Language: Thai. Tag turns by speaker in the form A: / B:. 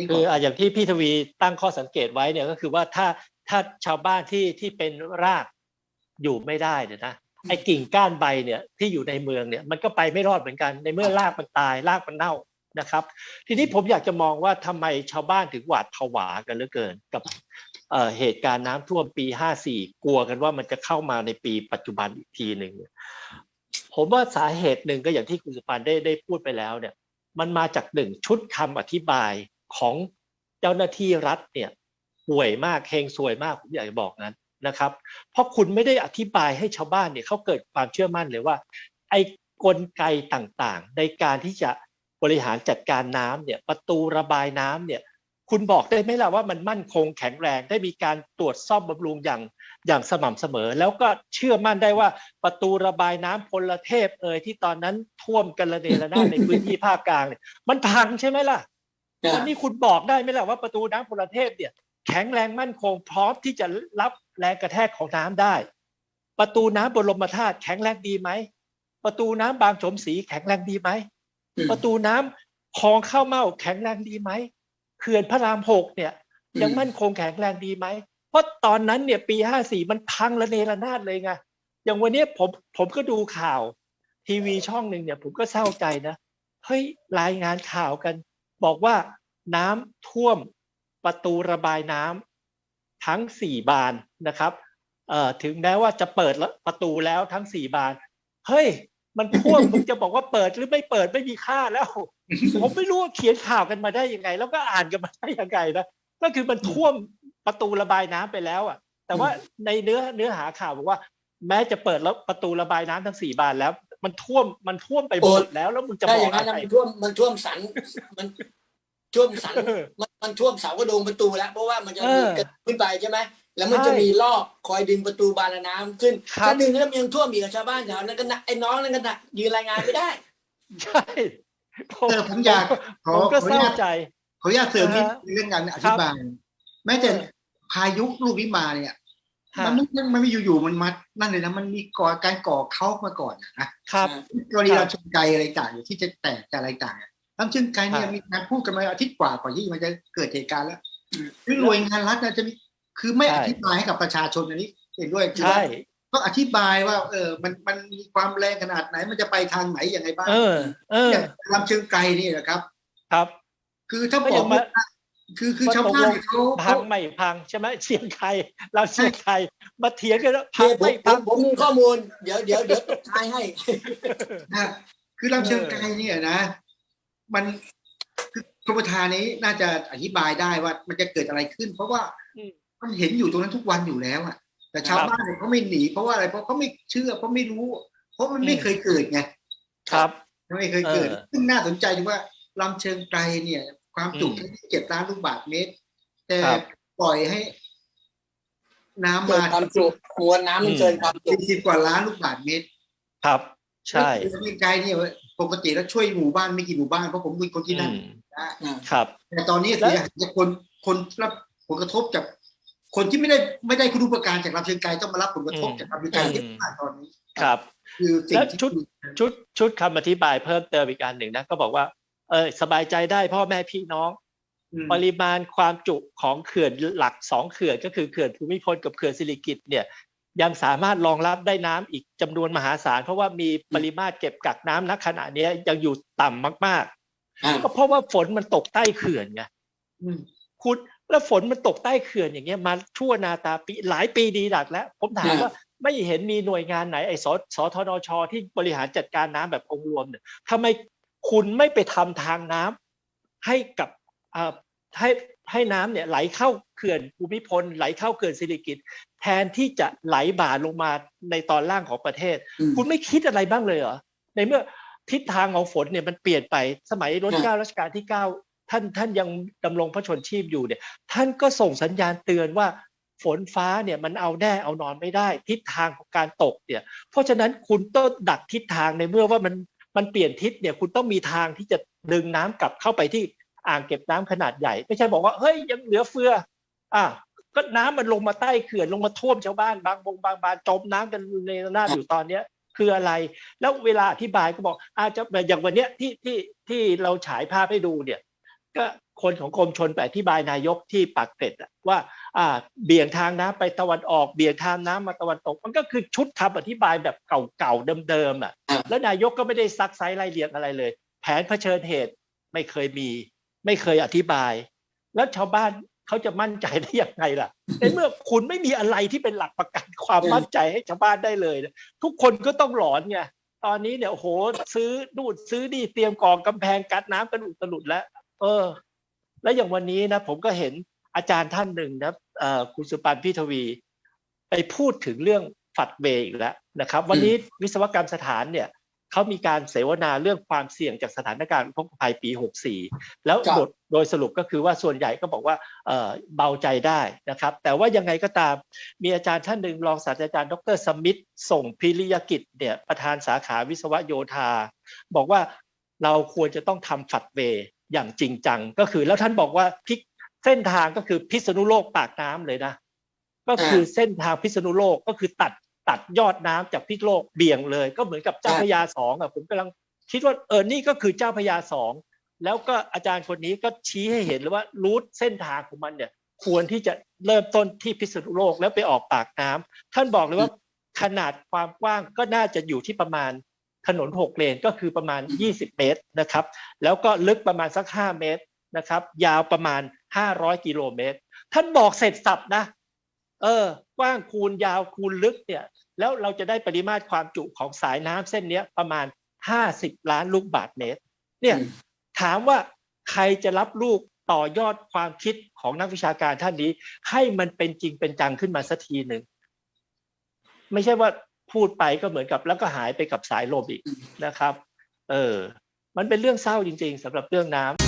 A: นี่
B: คือ
A: ก่อน
B: อะอย่างที่พี่ทวีตั้งข้อสังเกตไว้เนี่ยก็คือว่าถ้าถ้าชาวบ้านที่ที่เป็นรากอยู่ไม่ได้เนี่ยนะไอ้กิ่งก้านใบเนี่ยที่อยู่ในเมืองเนี่ยมันก็ไปไม่รอดเหมือนกันในเมื่อรากมันตายรากมันเน่านะครับ ทีนี้ผมอยากจะมองว่าทำไมชาวบ้านถึงหวาดผวากันเหลือเกิน กับเอ่อเหตุการณ์น้ำท่วมปี 54 กลัวกันว่ามันจะเข้ามาในปีปัจจุบันอีกทีหนึ่งเนี่ยผมว่าสาเหตุหนึ่งก็อย่างที่คุณสุปานได้ได้พูดไปแล้วเนี่ย มันมาจากหนึ่งชุดคำอธิบาย ของเจ้าหน้าที่รัฐเนี่ยห่วยมากเฮงซวยมากผมอยากจะบอกนั้นนะครับ เพราะคุณไม่ได้อธิบายให้ชาวบ้านเนี่ยเขาเกิดความเชื่อมั่นเลยว่า ไอ้กลไกต่างๆ ในการที่จะบริหารจัดการน้ำเนี่ยประตูระบายน้ำเนี่ยคุณบอกได้ไหมล่ะว่ามันมั่นคงแข็งแรงได้มีการตรวจซ่อมบำรุงอย่างอย่างสม่ำเสมอ แล้วก็เชื่อมั่นได้ว่าประตูระบายน้ำพลเทพเอ่ยที่ตอนนั้นท่วมกันระเนระนาดในพื้นที่ภาคกลางเนี่ยมันพังใช่ไหมล่ะ วันนี้คุณบอกได้ไหมล่ะว่าประตูน้ำพลเทพเนี่ย แข็งแรงมั่นคงพร้อมที่จะรับแรงกระแทกของน้ำได้ ประตูน้ำบรมธาตุแข็งแรงดีไหมประตูน้ำบางโฉมศรีแข็งแรงดีไหม
A: อืม
B: ประตูน้ำคลองข้าวเม่าแข็งแรงดีไหมเขื่อนพระรามหกเนี่ย ยังมั่นคงแข็งแรงดีไหมเพราะตอนนั้นเนี่ยปีห้าสี่มันพังระเนระนาดเลยไงอย่างวันนี้ผมผมก็ดูข่าว ทีวีช่องหนึ่งเนี่ย ผมก็เศร้าใจนะเฮ้ยรายงานข่าวกัน บอกว่าน้ำท่วมประตูระบายน้ำทั้งสี่บานนะครับถึงแม้ว่าจะเปิดแล้วประตูแล้วทั้งสี่บาน เฮ้ย มันท่วมมึงจะบอกว่าเปิดหรือไม่เปิดไม่มีค่าแล้ว ผมไม่รู้ว่าเขียนข่าวกันมาได้ยังไง แล้วก็อ่านกันมาได้ยังไงนะก็คือมันท่วมประตูระบายน้ำไปแล้วอะ แต่ว่าในเนื้อเนื้อหาข่าวบอกว่า แม้จะเปิดแล้วประตูระบายน้ำทั้งสี่บานแล้ว มันท่วมมันท่วมไปหมดแล้วแล้วมึงจะ
C: ถ้า
B: บ
C: อ
B: อก
C: ย่างนั้น
B: อะไร
C: นะมันท่วมมันท่วมสันมันท่วมสัน
B: เออ
C: มันมันท่วมเสากระโดงประตูแล้ว เพราะว่ามันจะ
B: เอ
C: มี
B: อ
C: กระขึ้นไปใช่ไหมแล้วมัน
B: ใช่
C: จะมีลอกคอยดึงประตูบานน้ำขึ้น
B: ครับ
C: ถ้าดึงแล้วมันยังท่วมอีกกับชาวบ้านแถวนั้นก็นะไอ้น้องนั่นก็นะยืนรายงานไม่ได้
B: ใช่ผม
A: เออผมอยากขอ
B: ผมก็
A: ขออ
B: เศ
A: นุ
B: ร้า
A: ญาต
B: ใจ
A: ขออนุญาตเสริมนิด
B: อ่าฮะ
A: เรื่องการอ
B: ครั
A: ธิ
B: บ
A: บายแม้แต่
B: เออ
A: พายุลูกนี้มาเนี่ย
B: ฮะ
A: มันไม่มันไม่อยู่ๆมันมานั่นเลยนะมันมีก่อการก่อเขามาก่อนนะ ครับกรณี
B: ครับ
A: ลำเชิงไกรอะไรต่างๆที่จะแตกจะอะไรต่างอะลำเชิงไกรเนี่ย
B: ครับ
A: มีการพูดกันมาอาทิตย์กว่าก่อนที่มันจะเกิดเหตุการณ์แล้ว
C: อืม
A: คือหน่วยงานรัฐนะจะมีคือไม่
B: ใช่
A: อธิบายให้กับประชาชนอันนี้เห็นด้วยคือ
B: ใช่
A: ว่าต้องอธิบายว่า เออ มันมันมีความแรงขนาดไหน มันจะไปทางไหนยังไงบ้าง
B: เออ เออ
A: อย่างลำเชิงไกรนี่นะครับ
B: ครับ
A: คือถ้า
B: ก็
A: บ
B: ยั
A: อก
B: งมา
A: ว่า คือคือ
B: ว่า
A: ชาว
B: ตก
A: บ้า
B: ล
A: น
B: ง
A: เนี่ยเขา
B: พั
A: เขา
B: งไม่พังใช่ไหมเชียงไคเราเชียงไคมาเถียงกันแล้วพั
C: เดี๋
B: ง
C: ยวผม
B: ไม่พัง
C: ผมมีข้อมูล เดี๋ยวเดี๋ยวเดี๋ยวตบท้ายให้
A: นะคือลำเชิงไกรเนี่ยนะ มันคือกรมธานี้น่าจะอธิบายได้ว่ามันจะเกิดอะไรขึ้น เพราะว่า
B: อืม
A: มันเห็นอยู่ตรงนั้นทุกวันอยู่แล้วอะแต่ชาว
B: ครับ
A: บ้านเนี่ยเขาไม่หนีเพราะว่าอะไรเพราะเขาไม่เชื่อเพราะไม่รู้ เพราะมันไม่
B: อืม
A: เคยเกิดไง
B: ครับ
A: ไม่เคยเกิด
B: เออ
A: ซึ่งน่าสนใจตรงว่าลำเชิงไกรเนี่ย ความจุ
B: อืม
A: แค่เจ็ดล้านลูกบาศก์เมตร แต่
B: ครับ
A: ปล่อยให้ น้ำ
C: เกิน
A: มา
C: ความจุมวลน้ำมันเกินความจุ
A: สี่สิบกว่าล้านลูกบาศก์เมตร
B: ครับ ใช่
A: ลำเชิงไกรเนี่ยปกติแล้วช่วยหมู่บ้านไม่กี่หมู่บ้านเพราะผมเป็นคนที่
B: อื
A: นั่น
B: ม
A: นะ
B: ครับ
A: แต่ตอนนี้
B: แล้
A: เสี
B: ว
A: ยหายจากคนคนรับผลกระทบจากคนที่ไม่ได้ไม่ได้คุณูปการจากลำเชิงไกรต้องมารับผลกระทบ
B: อืม
A: จากลำเชิงไกร
B: อืม
A: เยอะมากตอนนี้
B: ครับ
A: คือสิ่ง
B: แล้ว
A: ที่
B: ชุดชุดชุดคำอธิบายเพิ่มเติมอีกอันหนึ่งนะ ก็บอกว่า เออสบายใจได้พ่อแม่พี่น้อง
A: อืม
B: ปริมาณความจุของเขื่อนหลักสองเขื่อนก็คือเขื่อนภูมิพลกับเขื่อนสิริกิติ์เนี่ยยังสามารถรองรับได้น้ำอีกจำนวนมหาศาลเพราะว่ามีปริมาตรเก็บกักน้ำณขณะเนี้ยยังอยู่ต่ำมาก
C: อ่า
B: ๆก็เพราะว่าฝนมันตกใต้เขื่อนไง
A: อืม
B: คุณแล้วฝนมันตกใต้เขื่อนอย่างเงี้ยมาชั่วนาตาปีหลายปีดีดักแล้ว ผมถามว่าไม่เห็นมีหน่วยงานไหนไอ้สสทนชที่บริหารจัดการน้ำแบบองค์รวมเนี่ยทำไม คุณไม่ไปทำทางน้ำให้กับอ่าให้ให้น้ำเนี่ยไหลเข้าเขื่อนภูมิพลไหลเข้าเขื่อนสิริกิติ์แทนที่จะไหลบ่าลงมาในตอนล่างของประเทศ
C: อืม
B: คุณไม่คิดอะไรบ้างเลยเหรอในเมื่อทิศทางของฝนเนี่ยมันเปลี่ยนไปสมัยรัชกาลรัชกาลที่เก้าท่านท่านยังดำรงพระชนชีพอยู่เนี่ย ท่านก็ส่งสัญญาณเตือนว่าฝนฟ้าเนี่ยมันเอาแน่เอานอนไม่ได้ ทิศทางของการตกเนี่ย เพราะฉะนั้นคุณต้องดักทิศทางในเมื่อว่ามัน มันเปลี่ยนทิศเนี่ยคุณต้องมีทางที่จะดึงน้ำกลับเข้าไปที่อ่างเก็บน้ำขนาดใหญ่ ไม่ใช่บอกว่าเฮ้ยยังเหลือเฟือ อะก็น้ำมันลงมาใต้เขื่อนลงมาท่วมชาวบ้านบางบงบางบานจมน้ำกันในหน้าอยู่ตอนเนี้ย คืออะไร แล้วเวลาอธิบายก็บอกอาจจะอย่างวันเนี้ยที่ที่ที่เราฉายภาพให้ดูเนี่ย ก็คนของกรมชนไปอธิบายนายกที่ปากเกร็ดอะว่าอ่าเบี่ยงทางน้ำไปตะวันออกเบี่ยงทางน้ำมาตะวันตก มันก็คือชุดคำอธิบายแบบเก่าๆเดิมๆอะ
C: อ่า
B: แล้วนายกก็ไม่ได้ซักไซไล่เรียงอะไรเลย แผนเผชิญเหตุไม่เคยมี ไม่เคยอธิบาย แล้วชาวบ้านเขาจะมั่นใจได้ยังไงล่ะในเมื่อคุณไม่มีอะไรที่เป็นหลักประกันความมั่นใจให้ชาวบ้านได้เลยนะทุกคนก็ต้องหลอนไงตอนนี้เนี่ยโอ้โหซื้อดูดซื้อนี่เตรียมกองกำแพงกัดน้ำกันอุตลุดแล้ว เออ แล้วอย่างวันนี้นะผมก็เห็นอาจารย์ท่านหนึ่งนะเอ่อคุณสุปันพิทวี ไปพูดถึงเรื่องฝัดเวย์อีกแล้วนะครับ วันนี้วิศวกรรมสถานเนี่ยเขามีการเสวนาเรื่องความเสี่ยงจากสถานการณ์อุทกภัยปี 64 แล้ว
C: ครับ
B: บทโดยสรุปก็คือว่าส่วนใหญ่ก็บอกว่าเอ่อเบาใจได้นะครับ แต่ว่ายังไงก็ตามมีอาจารย์ท่านหนึ่งรองศาสตราจารย์ดรสมิธส่งพิริยกิจเนี่ยประธานสาขาวิศวโยธา บอกว่าเราควรจะต้องทำฝัดเวย์ อย่างจริงจังก็คือ แล้วท่านบอกว่าพิกเส้นทางก็คือพิษณุโลกปากน้ำเลยนะ ก็คือเส้นทางพิษณุโลกก็คือตัดตัดยอดน้ำจากพิษณุโลกเบี่ยงเลย ก็เหมือนกับเจ้าพระยาสองอะผมกำลังคิดว่าเออนี่ก็คือเจ้าพระยาสองแล้วก็อาจารย์คนนี้ก็ชี้ให้เห็นเลยว่ารูทเส้นทางของมันเนี่ย ควรที่จะเริ่มต้นที่พิษณุโลกแล้วไปออกปากน้ำท่านบอกเลยว่าขนาดความกว้างก็น่าจะอยู่ที่ประมาณ ถนนหกเลนก็คือประมาณ 20 เมตรนะครับ แล้วก็ลึกประมาณสัก 5 เมตรนะครับ ยาวประมาณ 500 กิโลเมตร ท่านบอกเสร็จสับนะ เออกว้างคูณยาวคูณลึกเนี่ย แล้วเราจะได้ปริมาตรความจุของสายน้ำเส้นเนี้ยประมาณ 50 ล้านลูกบาทเมตร เนี่ย
C: อืม
B: ถามว่าใครจะรับลูกต่อยอดความคิดของนักวิชาการท่านนี้ ให้มันเป็นจริงเป็นจังขึ้นมาสักทีหนึ่งไม่ใช่ว่า พูดไปก็เหมือนกับแล้วก็หายไปกับสายลมอีกนะครับ เออ มันเป็นเรื่องเศร้าจริง ๆสำหรับเรื่องน้ำ